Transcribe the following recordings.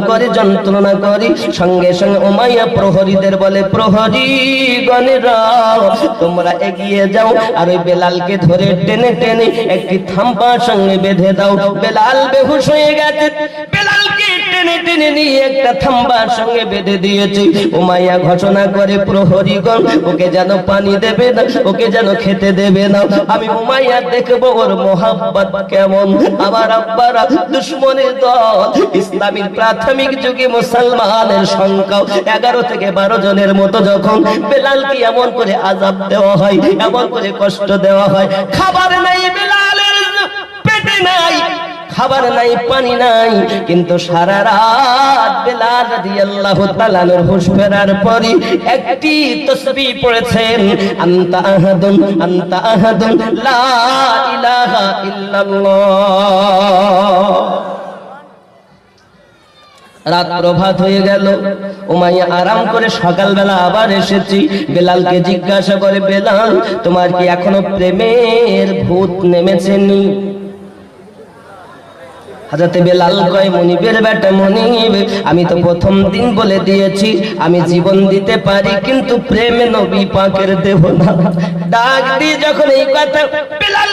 করে যন্ত্রণা করি। সঙ্গে সঙ্গে উমাইয়া প্রহরীদের বলে, প্রহরী গণেরা তোমরা এগিয়ে যাও। আর ওই বেলালকে ধরে টেনে টেনে একটি থাম্পার সঙ্গে বেঁধে দাও। বেলাল বেহুশ হয়ে গেছে। বেলালকে টেনে টেনে নিয়ে একটা থাম্বার সঙ্গে বেঁধে দিয়েছে। ঘোষণা করে, প্রহরীগণ, ওকে যেন পানি দেবে না, ওকে যেন খেতে দেবে না। আমি দেখব ওর কেমন। আমার দুশ্মনের দল। প্রাথমিক যুগে মুসলমানের সংখ্যা এগারো থেকে বারো জনের মতো যখন বেলালকে এমন করে আজাব দেওয়া হয়, এমন করে কষ্ট দেওয়া হয়। খাবার নাই বেলালের, পেটে নাই। খাবার নাই, পানি নাই, কিন্তু সারা রাত বেলাল রাদিয়াল্লাহু তাআলার হুঁশ ফেরার পরে একটি তাসবিহ পড়েছেন, আনতা আহাদুন আনতা আহাদুন, লা ইলাহা ইল্লাল্লাহ। রাত প্রভাত হয়ে গেল, উমাইয়া আরাম করে সকালবেলা আবার এসেছি, বেলালকে জিজ্ঞাসা করে, বেলাল, তোমার কি এখনও প্রেমের ভূত নেমেছেনি? হাজাতে বেলাল কয়, মনিবের বেটা মনিব, আমি তো প্রথম দিন বলে দিয়েছি, আমি জীবন দিতে পারি, কিন্তু প্রেমে নবী পাকের দেব না। ডাক দিয়ে যখন এই কথা বেলাল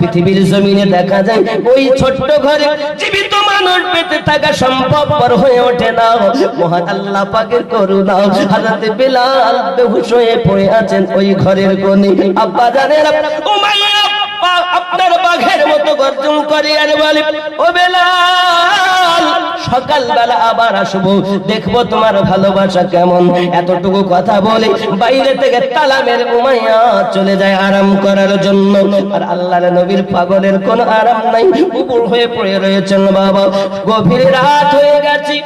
পৃথিবীর জমিনে দেখা যায়, ওই ছোট্ট ঘরে জীবিত মানুষ পেতে থাকা সম্ভবপর হয়ে ওঠে না। মহান আল্লাহ পাকের করুণা হাজরতে বেলাল বেহুশ হয়ে পড়ে আছেন ওই ঘরের কোণে। আব্বা জানেরা আপনার বাঘের মতো গর্জন করে আর বলে, ও বেলাল, সকালবেলা আবার আসব। দেখব তোমার ভালোবাসা কেমন। এতটুকু কথা বলে বাইরে থেকে তালামের উমাইয়া চলে যায় আরাম করার জন্য। আর নবীর পাগলের কোনো আরাম নাই। উপর হয়ে পড়ে রয়েছেন বাবা। গভীর রাত হয়ে গেছে।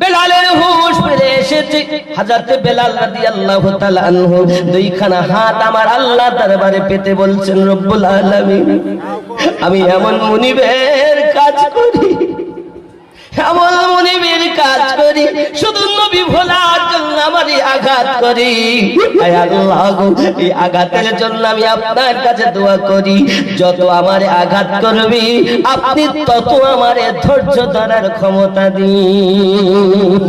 বেলালের হুশ ফিরে এসেছে। হাজারতে বেলাল রাদিয়াল্লাহু তাআলা আনহু দুইখানা হাত আমার আল্লাহ দরবারে পেতে বলছেন, রব্বুল আলামিন, আমি এমন মুনিবের কাজ করি। কাজ করি, শুধু নবী ভোলার জন্য আমার আঘাত করি। এই আঘাতের জন্য আমি আপনার কাছে দোয়া করি, যত আমার আঘাত করবি, আপনি তত আমার ধৈর্য ধরার ক্ষমতা দিন।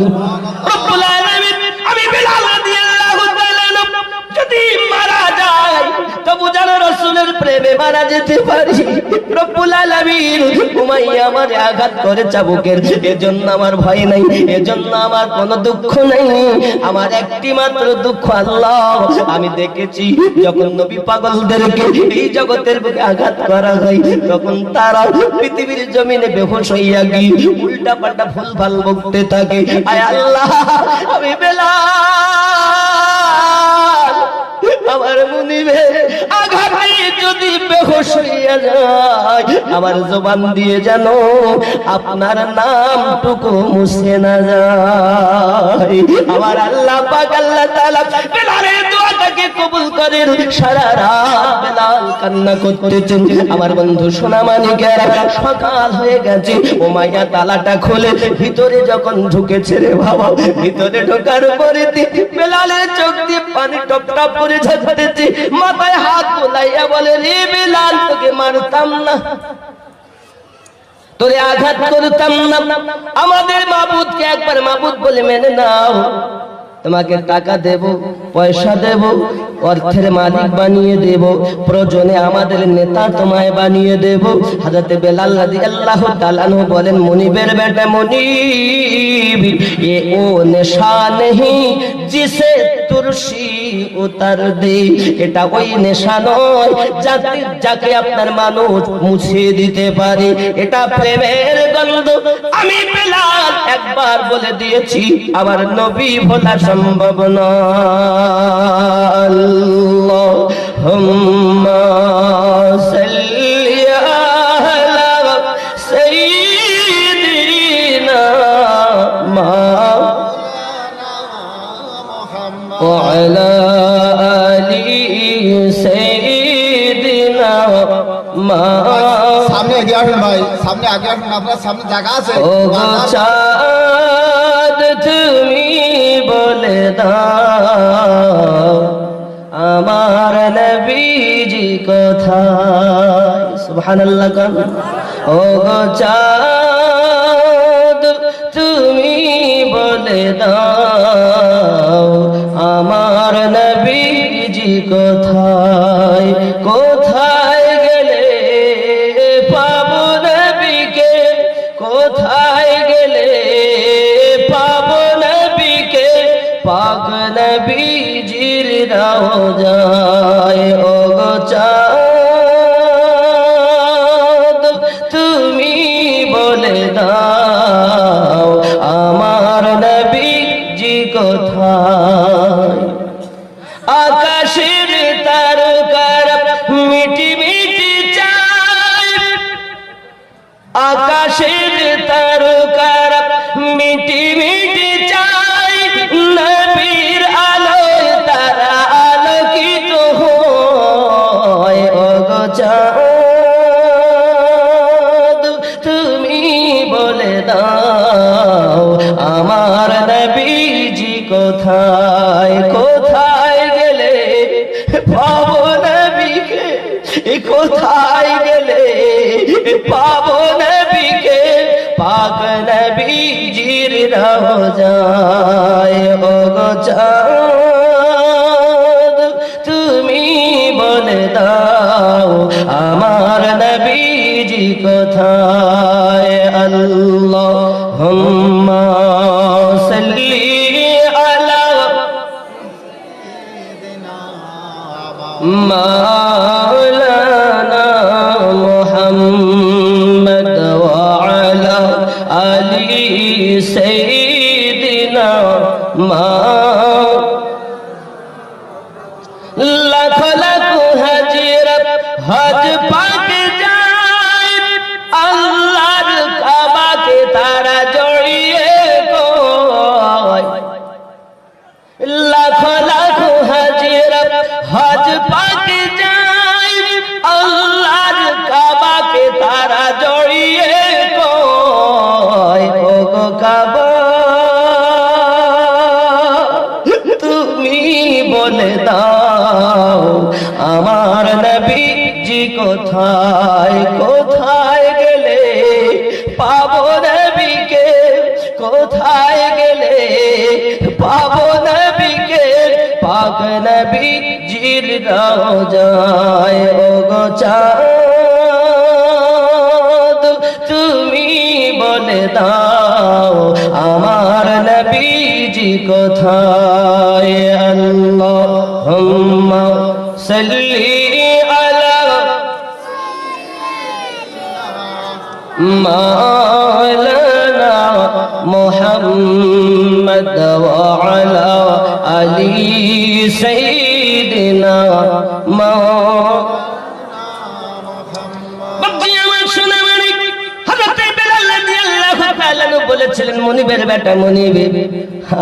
প্রেমে মারা যেতে পারি। রব্বুল আলামিন উমাইয়া আমারে আঘাত করে চাবুকের। এজন্য আমার ভয় নাই, এজন্য আমার কোনো দুঃখ নাই। আমার একটি মাত্র দুঃখ আল্লাহ। আমি দেখেছি যখন নবী পাগলদেরকে এই জগতের বুকে আঘাত করা হয়, তখন তারা পৃথিবীর জমিনে বেহুশ হইয়া গিয়ে উল্টা পাল্টা ভুল ভালো বকতে থাকে। আয় আল্লাহ, আমি বেলা আমার মুনিবে হইয়া যায়। আমার জবান দিয়ে যেন আপনার নামটুকু মুছে না যায়। আমার আল্লাহ পাক, আল্লাহ তাআলা বেলালের দোয়াটাকে কবুল করেন। সারা রাত বেলাল কান্না করতেছেন। আমার বন্ধু সোনা মানিকেরা সকাল হয়ে গেছে। ও মাইয়া তালাটা খুলে ভিতরে যখন ঢুকেছে রে বাবা, ভিতরে ঢোকার পরে বেলালের চোখ দিয়ে পানি টপ টপ করে ঝরতেছে মাথায় হাত বোলাইয়া বলে, রে বেলাল তোকে মারতাম না। তোরে আঘাত করতাম না। আমাদের মাবুদকে একবার মাবুদ বলে মেনে নাও। তোমাকে টাকা দেব। পয়সা দেব, অর্থের মালিক বানিয়ে দেব, প্রয়োজনে আমাদের নেতা তোমায় বানিয়ে দেব। হাজরতে বেলাল রাদিয়াল্লাহু আল্লাহ আনহু বলেন, মনিবের বেটা মনিব, এ ও নেশা নেই জিসে তুরসি উতার দে। এটা ওই নেশা নয় যাতে যাকে আপনার মানুষ মুছে দিতে পারে। এটা প্রেমের গন্ধ। আমি বেলাল একবার বলে দিয়েছি, আমার নবী ভোলা সম্ভব নয়। আল্লাহ اللهم صل على سيدنا মোহাম্মদ وعلى آل سيدنا ما সামনে এগিয়ে আসুন ভাই সামনে আগে আসুন আপনার সামনে জায়গা আছে ও গো চাঁদ তুমি বলে দাও আমার নবীজি কোথায়? সুবহানাল্লাহ কান। ও গো চাঁদ তুমি বলে দাও নবীজির রাও যায় ও কোথায় কোথায় গেলে? পাবো নবীকে কোথায় গেলে? পাবো নবীকে পাক নবীজির রোজায় ও তুমি বলে দাও আমার নবীজি কোথায়? আল্লাহ مولانا محمد وعلى آل سيدنا ما لکھ لکھ هجرت حج پاک কোথায় গেলে পাবো নবীকে পাক নবী জির যায় ও গো চাঁদ তুমি বলে দাও আমার নবীজি কোথায়? আল্লাহুম্মা সাল্লি আলা মাওলানা বলেছিলেন মনিবের বেটা মনিবে।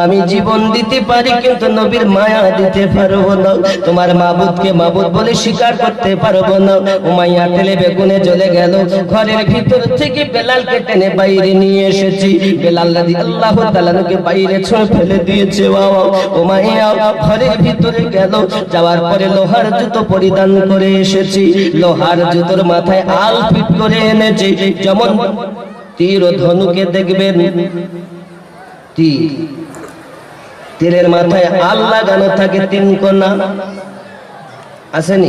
আমি জীবন দিতে পারি, কিন্তু নবীর মায়া দিতে পারব না। তোমার মাবুদকে মাবুদ বলে স্বীকার করতে পারব না। উমাইয়া তেলে বেগুনে জ্বলে গেল। ঘরের ভিতর থেকে বেলালকে টেনে বাইরে নিয়ে এসেছি। বেলাল রাদিয়াল্লাহু তাআলা আনহুকে বাইরে ছুঁড়ে ফেলে দিয়েছে, বাবা। উমাইয়া ঘরের ভিতরে গেল। যাওয়ার পরে লোহার জুতো পরিধান করে এসেছি। লোহার জুতোর মাথায় আল ফিট করে এনেছি। যেমন তীর ও ধনুকে দেখবেন। তীর তীরের মাথায় আল লাগানো থাকে তিন কোনা আসেনি?